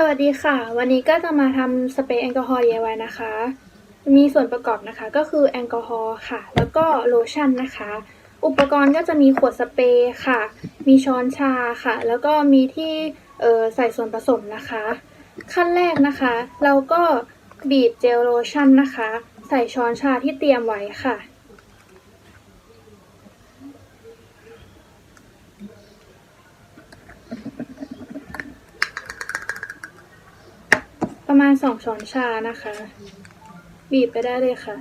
สวัสดีค่ะ วันนี้ก็จะมาทำสเปรย์แอลกอฮอล์ DIY นะคะ มีส่วนประกอบนะคะก็คือแอลกอฮอล์ค่ะ แล้วก็โลชั่นนะคะ อุปกรณ์ก็จะมีขวดสเปรย์ค่ะ มีช้อนชาค่ะ แล้วก็มีที่เออใส่ส่วนผสมนะคะ ขั้นแรกนะคะ เราก็บีบเจลโลชั่นนะคะ ใส่ช้อนชาที่เตรียมไว้ค่ะ ประมาณสองช้อนชานะคะ บีบไปได้เลยค่ะ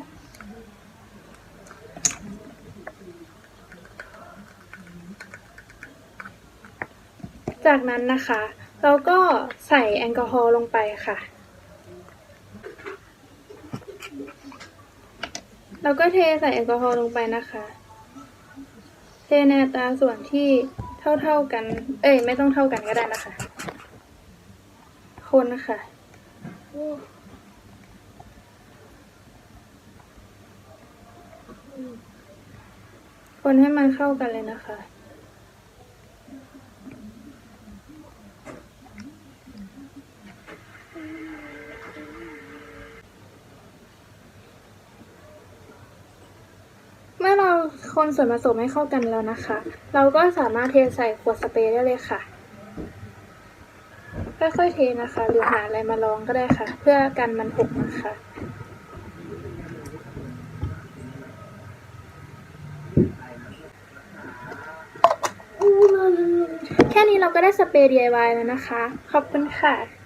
จากนั้นนะคะ เราก็ใส่แอลกอฮอล์ลงไปค่ะ เราก็เทใส่แอลกอฮอล์ลงไปนะคะ เทในตาส่วนที่เท่าๆกัน เอ้ยไม่ต้องเท่ากันก็ได้นะคะ คนนะคะ คนให้มันเข้ากันเลยนะคะ เมื่อเราคนส่วนผสมให้เข้ากันแล้วนะคะ เราก็สามารถเทใส่ขวดสเปรย์ได้เลยค่ะ ค่อยๆเทนะคะ หรือหาอะไรมารองก็ได้ค่ะ เพื่อกันมันหกนะคะแค่นี้เราก็ได้สเปรย์ DIY แล้วนะคะ ขอบคุณค่ะ